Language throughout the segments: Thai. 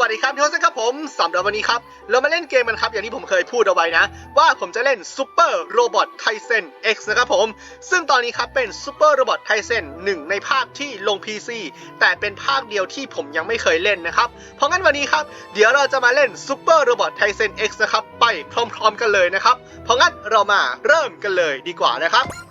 วัสดีครับพี่โฮสครับผมสำหรับวันนี้ครับ เรามาเล่นเกมกันครับ อย่างที่ผมเคยพูดเอาไว้นะ ว่าผมจะเล่น Super Robot Tyson X นะครับผม ซึ่งตอนนี้ครับเป็น Super Robot Tyson หนึ่งในภาคที่ลง PC แต่เป็นภาคเดียวที่ผมยังไม่เคยเล่นนะครับ เพราะงั้นวันนี้ครับ เดี๋ยวเราจะมาเล่น Super Robot Tyson X นะครับ ไปพร้อมๆกันเลยนะครับ เพราะงั้นเรามาเริ่มกันเลยดีกว่านะครับ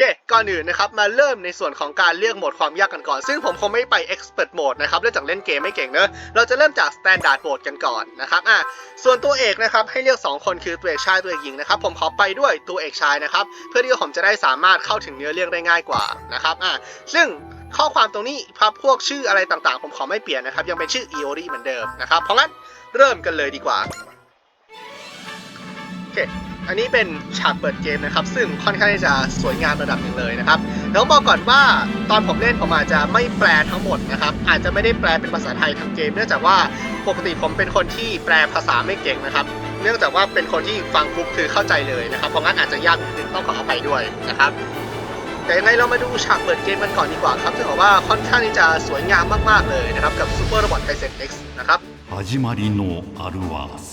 เค ก่อนอื่นนะครับ มาเริ่มในส่วนของการเลือกโหมดความยากกันก่อน ซึ่งผมคงไม่ไป Expert Mode นะครับเนื่องจากเล่นเกมไม่เก่งเนอะเราจะเริ่มจาก Standard Mode กันก่อนนะครับอะส่วนตัวเอกนะครับ ให้เลือก 2 คนคือตัวเอกชายตัวเอกหญิงนะครับ ผมขอไปด้วยตัวเอกชายนะครับ เพื่อที่ผมจะได้สามารถเข้าถึงเนื้อเรื่องได้ง่ายกว่านะครับอะซึ่งข้อความตรงนี้พับพวกชื่ออะไรต่างๆ ผมขอไม่เปลี่ยนนะครับ ยังเป็นชื่อ Iori เหมือนเดิมนะครับ เพราะงั้นเริ่มกันเลยดีกว่า โอเค อันนี้เป็นฉากเปิดเกมนะครับ ซึ่งค่อนข้างที่จะสวยงามระดับหนึ่งเลยนะครับเดี๋ยวบอกก่อนว่าตอนผมเล่นผมอาจจะไม่แปลทั้งหมดนะครับ อาจจะไม่ได้แปลเป็นภาษาไทยทั้งเกม เนื่องจากว่าปกติผมเป็นคนที่แปลภาษาไม่เก่งนะครับ เนื่องจากว่าเป็นคนที่ฟังปุ๊บคือเข้าใจเลยนะครับ เพราะงั้นอาจจะยากนิดนึงต้องขออภัยด้วยนะครับ แต่ยังไงเรามาดูฉากเปิดเกมกันก่อนดีกว่าครับซึ่งบอกว่าค่อนข้างที่จะสวยงามมากๆเลยนะครับกับ Super Robot Tyson X นะครับ 始まりのアルワース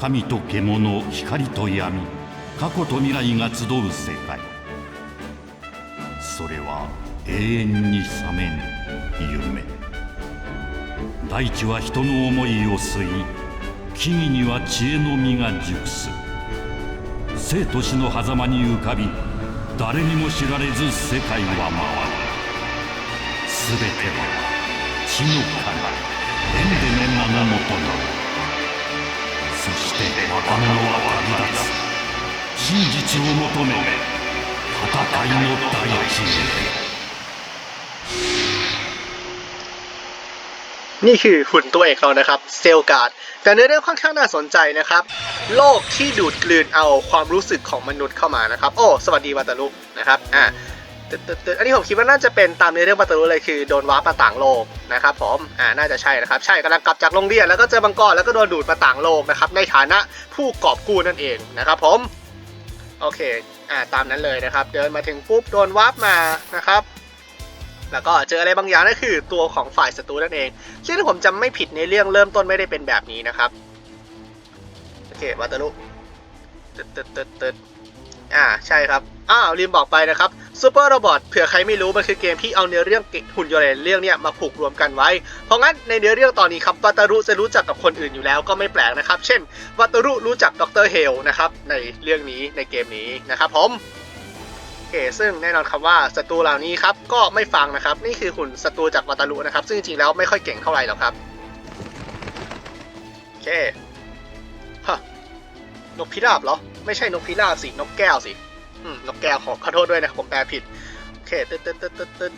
神と獣光と闇過去と未来が集う世界。それは永遠に覚めぬ夢。大地は人の思いを吸い木々には知恵の実が熟す。生と死の狭間に浮かび誰にも知られず世界は回る。全ては地の神エンデの名のもとにそして若者は旅立つ真実を求め戦いの大地へ นี่คือหุ่นตัวเอกเรานะครับเซลการ์ดแต่เนื้อเรื่องค่อนข้างน่าสนใจนะครับ โลกที่ดูดกลืนเอาความรู้สึกของมนุษย์เข้ามานะครับ โอ้ สวัสดีวัตารุนะครับอ่า ตึ๊ดตึ๊ดตึ๊ดอันนี้ผมคิดว่าน่าจะเป็นตามเนื้อเรื่องวัตารุเลยคือโดนว้าร์ปมาต่างโลกนะครับผมอ่าน่าจะใช่นะครับใช่กำลังกลับจากโรงเรียนแล้วก็เจอบังกรแล้วก็โดนดูดมาต่างโลกนะครับในฐานะผู้กอบกู้นั่นเองนะครับผมโอเคอ่าตามนั้นเลยนะครับ เดินมาถึงปุ๊บโดนวาร์ปมานะครับ แล้วก็เจออะไรบางอย่างนั่นคือตัวของฝ่ายศัตรูนั่นเองซึ่งผมจำไม่ผิดในเรื่องเริ่มต้นไม่ได้เป็นแบบนี้นะครับโอเควัตารุตึดตึดตึดตึด อ่าใช่ครับอ้าวลืมบอกไปนะครับซูเปอร์โรบอทเผื่อใครไม่รู้มันคือเกมที่เอาเนื้อเรื่องหุ่นยนต์เรื่องเนี้ยมาผูกรวมกันไว้ เพราะงั้นในเนื้อเรื่องตอนนี้ครับวัตารุจะรู้จักกับคนอื่นอยู่แล้วก็ไม่แปลกนะครับ เช่นวัตารุรู้จักดรเฮลนะครับในเรื่องนี้ในเกมนี้นะครับผมโอเคซึ่งแน่นอนครับว่าศัตรูเหล่านี้ครับก็ไม่ฟังนะครับ นี่คือหุ่นศัตรูจากวัตารุนะครับ ซึ่งจริงๆแล้วไม่ค่อยเก่งเท่าไหร่หรอกครับโอเคฮะนกพิราบเหรอ ไม่ใช่นกพิราบสิ นกแก้วสิอืมนกแก้วขอขอโทษด้วยนะครับผมแปลผิด โอเคตึ๊ดตึ๊ดตึ๊ดตึ๊ดตึ๊ด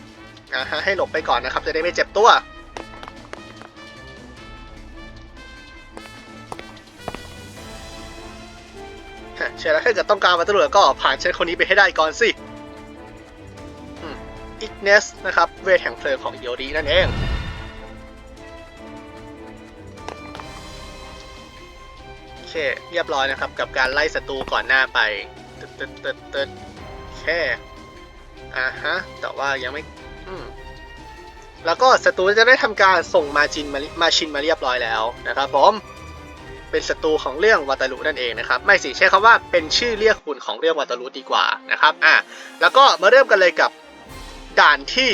อ่าฮะให้หลบไปก่อนนะครับ จะได้ไม่เจ็บตัว เชื่อแล้วถ้าเกิดต้องการวัตถุก็ผ่านเชนคนนี้ไปให้ได้ก่อนสิอิกเนสนะครับ เวทแห่งเพลิงของโยดีนั่นเอง เคเรียบร้อยนะครับ กับการไล่ศัตรูก่อนหน้าไปตึ๊ดตึ๊ดตึ๊ดตึ๊ดโอเคอ่าฮะ แต่ว่ายังไม่อืมแล้วก็ศัตรูจะได้ทำการส่งมาจินมามาชินมาเรียบร้อยแล้วนะครับผมเป็นศัตรูของเรื่องวัตารุนั่นเองนะครับ ไม่สิใช้คำว่าเป็นชื่อเรียกหุ่นของเรื่องวัตารุดีกว่านะครับอะแล้วก็มาเริ่มกันเลยกับด่านที่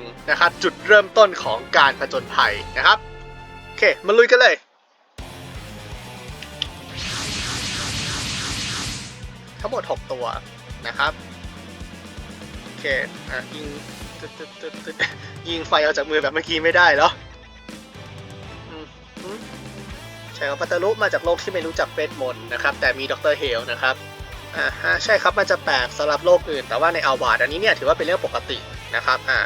1นะครับจุดเริ่มต้นของการผจญภัยนะครับโอเคมาลุยกันเลย ทั้งหมด 6 ตัวนะครับ โอเค อะ ยิงยิงไฟออกจากมือแบบเมื่อกี้ไม่ได้เหรอใช่ครับปัตตารุมาจากโลกที่ไม่รู้จักเวทมนต์นะครับ แต่มีดรเฮลนะครับอ่าฮะใช่ครับมันจะแปลกสำหรับโลกอื่น แต่ว่าในอัลวาดอันนี้เนี่ยถือว่าเป็นเรื่องปกตินะครับอ่า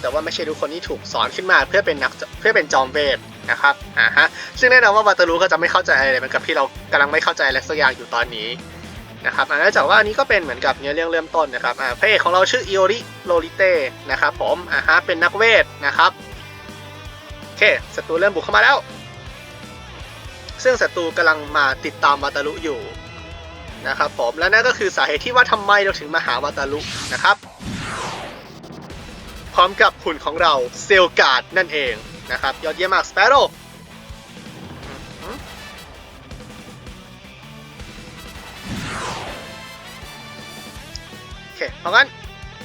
แต่ว่าไม่ใช่ทุกคนที่ถูกสอนขึ้นมาเพื่อเป็นนักเพื่อเป็นจอมเวท นะครับอ่าฮะซึ่งแน่นอนว่าวัตารุก็จะไม่เข้าใจอะไรเหมือนกับที่เรากำลังไม่เข้าใจอะไรสักอย่างอยู่ตอนนี้นะครับอ่าเนื่องจากว่าอันนี้ก็เป็นเหมือนกับเนื้อเรื่องเริ่มต้นนะครับอ่าพระเอกของเราชื่ออิโอริโรลิเต้นะครับผมอ่าฮะเป็นนักเวทนะครับโอเคศัตรูเริ่มบุกเข้ามาแล้ว ซึ่งศัตรูกำลังมาติดตามวัตารุอยู่นะครับผมและนั่นก็คือสาเหตุที่ว่าทำไมเราถึงมาหาวาตารุนะครับ พร้อมกับหุ่นของเราเซลการ์ดนั่นเอง นะครับ ยอดเยี่ยมมากสเปโร่โอเคเพราะงั้น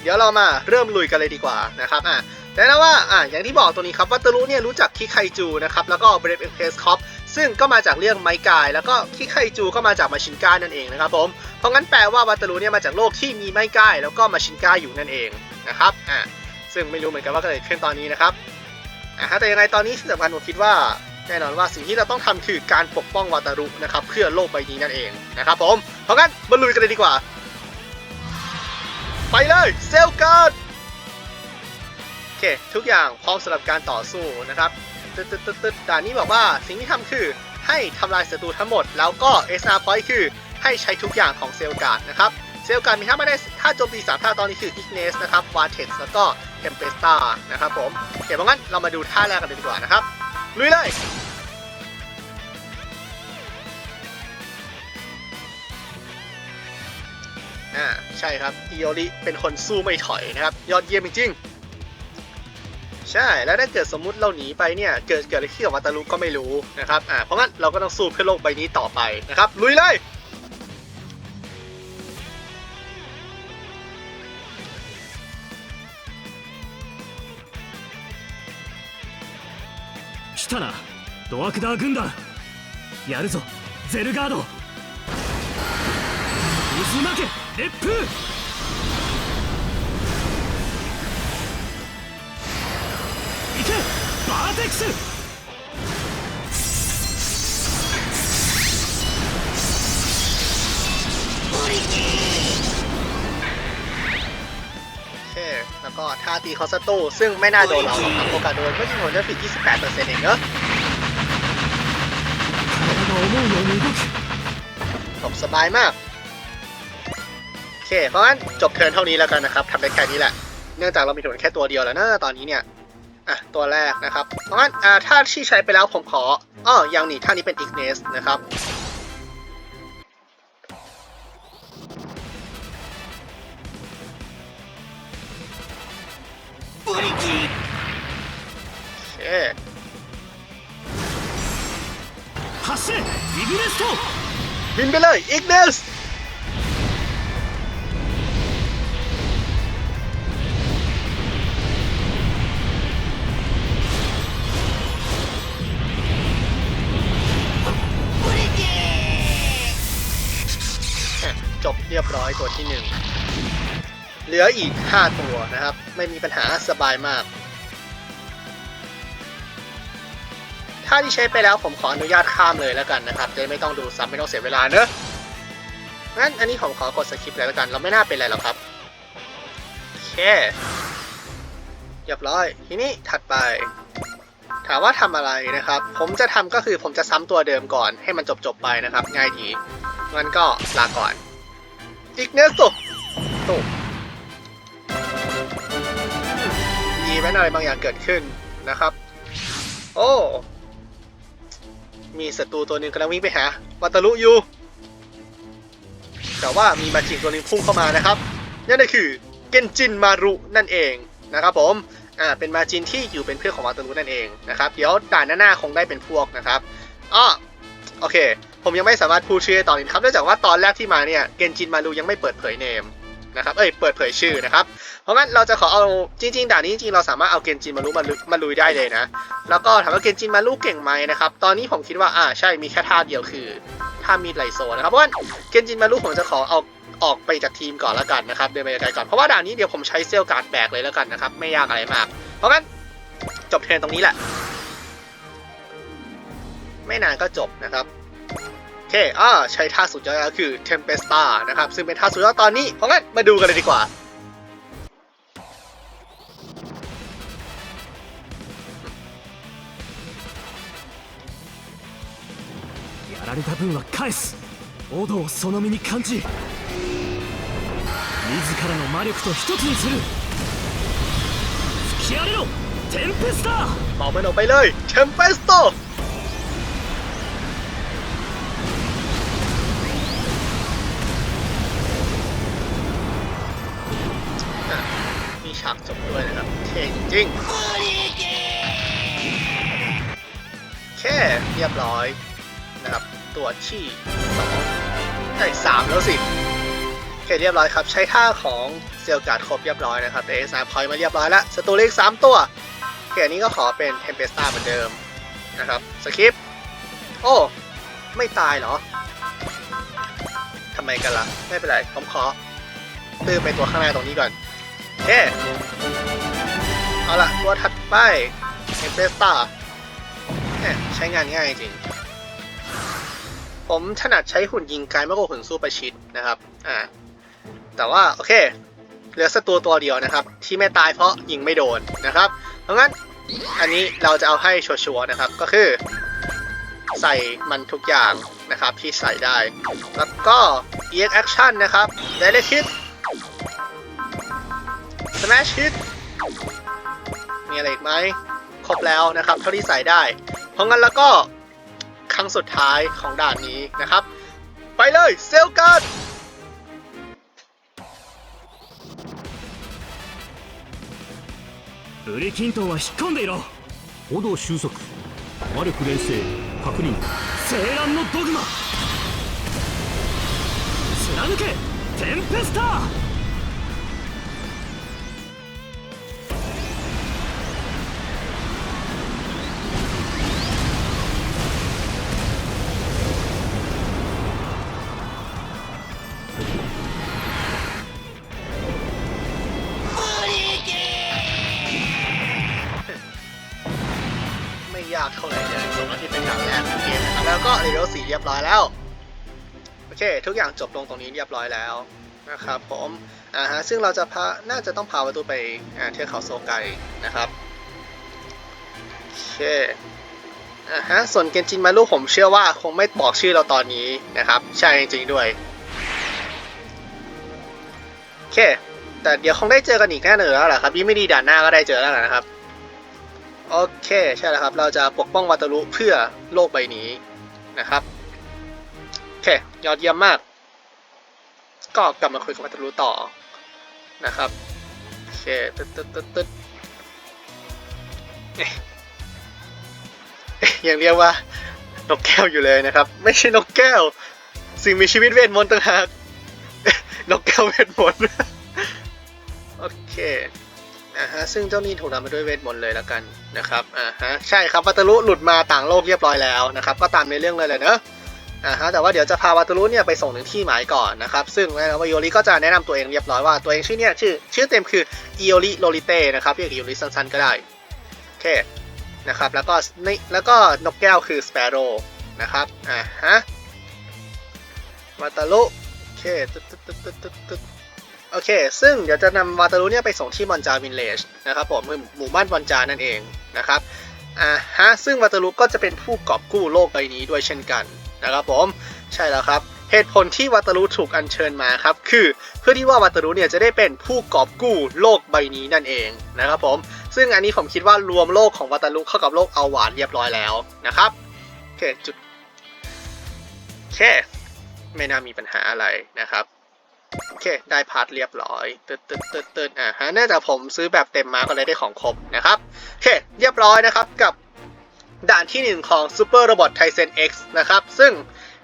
เดี๋ยวเรามาเริ่มลุยกันเลยดีกว่านะครับอะแต่นะว่าอะอย่างที่บอกตัวนี้ครับวัตตารุเนี่ยรู้จักคิไคจูนะครับแล้วก็เบรฟเอ็กเพสคอปซึ่งก็มาจากเรื่องไมกาย แล้วก็คิไคจูก็มาจากมาชินกานั่นเองนะครับผมเพราะงั้นแปลว่าวัตตารุเนี่ยมาจากโลกที่มีไมกาย แล้วก็มาชินกาอยู่นั่นเองนะครับอะซึ่งไม่รู้เหมือนกันว่าเกิดขึ้นตอนนี้นะครับ อะแต่ยังไงตอนนี้ที่สำคัญผมคิดว่าแน่นอนว่าสิ่งที่เราต้องทำคือการปกป้องวัตารุนะครับเพื่อโลกใบนี้นั่นเองนะครับผมเพราะงั้นมาลุยกันเลยดีกว่า ไปเลยเซลการ์ดโอเคทุกอย่างพร้อมสำหรับการต่อสู้นะครับตึ๊ดตึ๊ดตึ๊ดตึ๊ดด่านนี้บอกว่าสิ่งที่ทำคือให้ทำลายศัตรูทั้งหมด แล้วก็ SR point คือให้ใช้ทุกอย่างของเซลการ์ดนะครับเซลการ์ดมีท่าไม่ได้ท่าโจมตีสามท่าตอนนี้คือ Ignis นะครับ Vortex แล้วก็ Tempesta นะครับผมเดี๋ยวงั้นเรามาดูท่าแรกกันเลยดีกว่านะครับ ลุยเลยอ่าใช่ครับอิโอริเป็นคนสู้ไม่ถอยนะครับ ยอดเยี่ยมจริงๆใช่แล้วถ้าเกิดสมมุติเราหนีไปเนี่ย เกิดเกิดอะไรขึ้นกับวัตารุก็ไม่รู้นะครับอ่าเพราะงั้นเราก็ต้องสู้เพื่อโลกใบนี้ต่อไปนะครับ ลุยเลย たな。ドワクダー軍団。やるぞ。ゼルガード。渦巻け。烈風。行け。バーテックス。 ก็ท่าตีคอสตูซึ่งไม่น่าโดนเราครับโอกาสโดนไม่ใช่ผลจะผิด 28%เซ็นต์เองเนอะจบสบายมาก โอเค เพราะงั้นจบเทิร์นเท่านี้แล้วกันนะครับทำได้แค่นี้แหละ เนื่องจากเรามีถนนแค่ตัวเดียวแล้วเนอะตอนนี้เนี่ย อะ ตัวแรกนะครับ เพราะงั้นอ่าถ้าที่ใช้ไปแล้วผมขออ้อยังหนีท่านี้เป็นอิกเนสนะครับ เอ๊พัสเซอิกเนสโตบินไปเลยอิกเนสจบเรียบร้อยตัวที่หนึ่งเหลืออีก 5 ตัวนะครับ ไม่มีปัญหาสบายมากาที่ใช้ไปแล้วผมขออนุญาตข้ามเลยแล้วกันนะครับจะไม่ต้องดูซ้ำไม่ต้องเสียเวลาเนอะงั้นอันนี้ผมขอกดสคริปต์เลยแล้วกัน เราไม่น่าเป็นไรหรอกครับโอเคเรียบร้อย ทีนี้ถัดไป ถามว่าทำอะไรนะครับ ผมจะทำก็คือผมจะซ้ำตัวเดิมก่อนให้มันจบๆไปนะครับ ง่ายดีงั้นก็ลาก่อน อีกเนสตุตุกมีแม้อะไรบางอย่างเกิดขึ้นนะครับ โอ้ มีศัตรูตัวหนึ่งกำลังวิ่งไปหาวัตารุอยู่แต่ว่ามีมาจิตัวหนึงพุ่งเข้ามานะครับนั่นก็คือเกนจินมารุนั่นเองนะครับผมอ่าเป็นมาจินที่อยู่เป็นเพื่อนของวัตารุนั่นเองนะครับเดี๋ยวด่านหน้าคงได้เป็นพวกนะครับอ้อโอเค ผมยังไม่สามารถพูดชื่อได้ตอนนี้ครับเนื่องจากว่าตอนแรกที่มาเนี่ยเกนจินมารุยังไม่เปิดเผยเนม นะครับ เอ้ย เปิดเผยชื่อนะครับ เพราะงั้นเราจะขอเอาจริงๆด่านนี้จริงๆเราสามารถเอาเกนจินมารุมาลุมาลุยได้เลยนะ แล้วก็ถามว่าเกนจินมารุเก่งไหมนะครับ ตอนนี้ผมคิดว่า อ่า ใช่ มีแค่ท่าเดียวคือท่ามีดไลโซนะครับ เพราะว่าเกนจินมารุผมจะขอเอาออกไปจากทีมก่อนแล้วกันนะครับ เดินไปไกลก่อน เพราะว่าด่านนี้เดี๋ยวผมใช้เซลล์การ์ดแบกเลยแล้วกันนะครับ ไม่ยากอะไรมาก เพราะงั้นจบเทรนตรงนี้แหละ ไม่นานก็จบนะครับ เคอ่าใช้ท่าสุดยอดก็คือ Tempesta นะครับ ซึ่งเป็นท่าสุดยอดตอนนี้ เพราะงั้นมาดูกันเลยดีกว่า やられた分は返すオドをその身に感じ自らの魔力と一つにする吹き荒れろテンペスター บอกมันออกไปเลย Tempesto อ่ะมีฉ ากจบด้วยนะครับเท่จริงๆแค่เรียบร้อยนะครับ ตัวที่สองไอ้สามแล้วสิโอเคเรียบร้อยครับ ใช้ท่าของเซลการ์ดครบเรียบร้อยนะครับเอสามพอยมาเรียบร้อยแล้วสตูเล็กสามตัวโอเคอันนี้ก็ขอเป็นเทมเพสตาเหมือนเดิมนะครับสคริปต์โอ้ไม่ตายเหรอทำไมกันล่ะ ไม่เป็นไรผมขอตื้มไปตัวข้างหน้าตรงนี้ก่อน เค เอาละตัวถัดไปเทมเพสตาใช้งานง่ายจริง ผมถนัดใช้หุ่นยิงไกลมากกว่าหุ่นสู้ประชิดนะครับ อ่า แต่ว่า โอเค เหลือศัตรูตัวเดียวนะครับ ที่ไม่ตายเพราะยิงไม่โดนนะครับ เพราะงั้นอันนี้เราจะเอาให้ชัวร์นะครับ ก็คือ ใส่มันทุกอย่างนะครับที่ใส่ได้ แล้วก็ EX Action นะครับ Direct Hit Smash Hit มีอะไรอีกไหม ครบแล้วนะครับเท่าที่ใส่ได้ เพราะงั้นแล้วก็ครั้งสุดท้ายของด่านนี้นะครับ ไปเลยเซลการ์ด ブリキントンは引っ込んでいろ補導収束魔力連成確認青蘭のドグマ貫けテンペスター ร้อยแล้ว โอเค ทุกอย่างจบลงตรงนี้เรียบร้อยแล้วนะครับผมอ่าฮะซึ่งเราจะพาน่าจะต้องพาประตูไปอ่าเทือกเขาโซไกนะครับโอเคอ่าฮะส่วนเกนจินมารุผมเชื่อว่าคงไม่บอกชื่อเราตอนนี้นะครับ ใช่จริงๆด้วยโอเค แต่เดี๋ยวคงได้เจอกันอีกแน่นอนแล้วแหละครับยิ่งไม่ดีด่านหน้าก็ได้เจอแล้วนะครับโอเค ใช่แล้วครับ เราจะปกป้องวัตารุเพื่อโลกใบนี้นะครับ เค ยอดเยี่ยมมาก ก็กลับมาคุยกับวัตารุต่อนะครับ โอเค ตึ๊ดตึ๊ดตึ๊ดตึ๊ดอ๊ะเอ๊ะยังเรียกว่านกแก้วอยู่เลยนะครับ ไม่ใช่นกแก้ว สิ่งมีชีวิตเวทมนต์ต่างหากนกแก้วเวทมนต์โอเคอ่าฮะซึ่งเจ้านี่ถูกนำมาด้วยเวทมนต์เลยแล้วกันนะครับอ่าฮะใช่ครับวัตารุหลุดมาต่างโลกเรียบร้อยแล้วนะครับ ก็ตามในเรื่องเลยแหละเนอะ อ่าฮะแต่ว่าเดี๋ยวจะพาวัตารุเนี่ยไปส่งถึงที่หมายก่อนนะครับซึ่งแน่นอนว่าโยริก็จะแนะนำตัวเองเรียบร้อยว่าตัวเองชื่อเนี่ยชื่อชื่อเต็มคืออิโอริโลริเต้นะครับเรียกอิโอริสั้นๆก็ได้โอเคนะครับแล้วก็นี่แล้วก็นกแก้วคือสเปโร่นะครับอ่าฮะวัตารุโอเคตึ๊ดตึ๊ดตึ๊ดตึ๊ดตึ๊ดตึ๊ดโอเค ซึ่งเดี๋ยวจะนำวาตารุเนี่ยไปส่งที่บอนจาวินเลจนะครับผมคือหมู่บ้านบอนจานั่นเองนะครับอ่าฮะซึ่งวาตารุก็จะเป็นผู้กอบกู้โลกใบนี้ด้วยเช่นกัน นะครับผมใช่แล้วครับเหตุผลที่วาตารุถูกอัญเชิญมาครับคือเพื่อที่ว่าวาตารุเนี่ยจะได้เป็นผู้กอบกู้โลกใบนี้นั่นเองนะครับผมซึ่งอันนี้ผมคิดว่ารวมโลกของวาตารุเข้ากับโลกอวานเรียบร้อยแล้วนะครับโอเคจุดโอเคไม่น่ามีปัญหาอะไรนะครับโอเค ได้พาร์ทเรียบร้อยตึ๊ดตึ๊ดตึ๊ดตึ๊ดอ่าฮะเนื่องจากผมซื้อแบบเต็มมาก็เลยได้ของครบนะครับโอเค เรียบร้อยนะครับกับ ด่านที่หนึ่งของ Super Robot Tyson X นะครับ ซึ่ง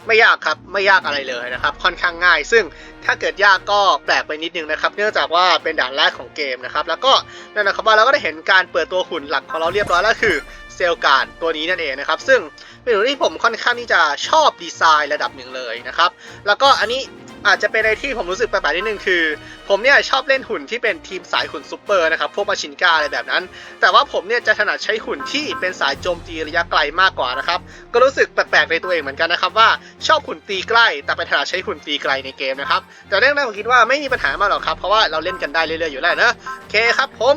ไม่ยากครับ ไม่ยากอะไรเลยนะครับ ค่อนข้างง่าย ซึ่งถ้าเกิดยากก็แปลกไปนิดนึงนะครับ เนื่องจากว่าเป็นด่านแรกของเกมนะครับ แล้วก็นั่นนะครับว่าเราก็ได้เห็นการเปิดตัวหุ่นหลักของเราเรียบร้อยแล้วคือเซลการ์ดตัวนี้นั่นเองนะครับ ซึ่งเป็นหุ่นที่ผมค่อนข้างที่จะชอบดีไซน์ระดับหนึ่งเลยนะครับ แล้วก็อันนี้ อาจจะเป็นอะไรที่ผมรู้สึกแปลกๆนิดนึงคือ ผมเนี่ยชอบเล่นหุ่นที่เป็นทีมสายหุ่นซูเปอร์นะครับพวกมาชินกาอะไรแบบนั้น แต่ว่าผมเนี่ยจะถนัดใช้หุ่นที่เป็นสายโจมตีระยะไกลมากกว่านะครับก็รู้สึกแปลกๆในตัวเองเหมือนกันนะครับว่าชอบหุ่นตีใกล้ แต่ไปถนัดใช้หุ่นตีไกลในเกมนะครับแต่เรื่องนั้นผมคิดว่าไม่มีปัญหามากหรอกครับเพราะว่าเราเล่นกันได้เรื่อยๆอยู่แล้วนะโอเคครับผม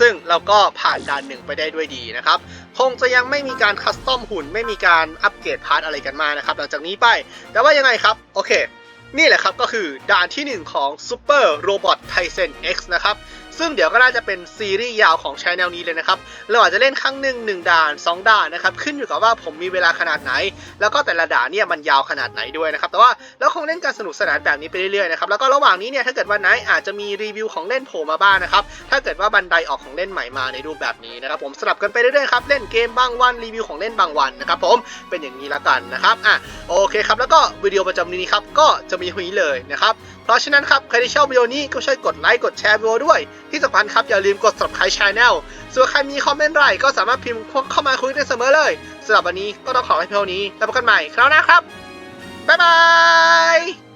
ซึ่งเราก็ผ่านด่านหนึ่งไปได้ด้วยดีนะครับ คงจะยังไม่มีการคัสตอมหุ่น ไม่มีการอัปเกรดพาร์ทอะไรกันมานะครับ หลังจากนี้ไป แต่ว่ายังไงครับ โอเค นี่แหละครับก็คือด่านที่ 1 ของ Super Robot Tyson X นะครับ ซึ่งเดี๋ยวก็น่าจะเป็นซีรีส์ยาวของช anel นี้เลยนะครับ เราอาจจะเล่นครั้งหนึ่งหนึ่งด่าน 2 ด่านนะครับ ขึ้นอยู่กับว่าผมมีเวลาขนาดไหน แล้วก็แต่ละด่านเนี่ยมันยาวขนาดไหนด้วยนะครับ แต่ว่าเราคงเล่นกันสนุกสนานแบบนี้ไปเรื่อยๆนะครับ แล้วก็ระหว่างนี้เนี่ยถ้าเกิดวันไหนอาจจะมีรีวิวของเล่นโผล่มาบ้างนะครับ ถ้าเกิดว่าบันไดออกของเล่นใหม่มาในรูปแบบนี้นะครับ ผมสลับกันไปเรื่อยๆครับ เล่นเกมบางวันรีวิวของเล่นบางวันนะครับผม เป็นอย่างนี้ละกันนะครับ อะโอเคครับ แล้วก็วิดีโอประจำนี้ครับก็จะมีหุยเลยนะครับ เพราะฉะนั้นครับใครที่ชอบวิดีโอนี้ก็ช่วยกดไลค์กดแชร์วิดีโอด้วยที่สำคัญครับอย่าลืมกด subscribe channel ส่วนใครมีคอมเมนต์ไรก็สามารถพิมพ์เข้ามาคุยได้เสมอเลยสำหรับวันนี้ก็ต้องขอให้เพียงนี้แล้วพบกันใหม่คราวหน้าครับบ๊ายบาย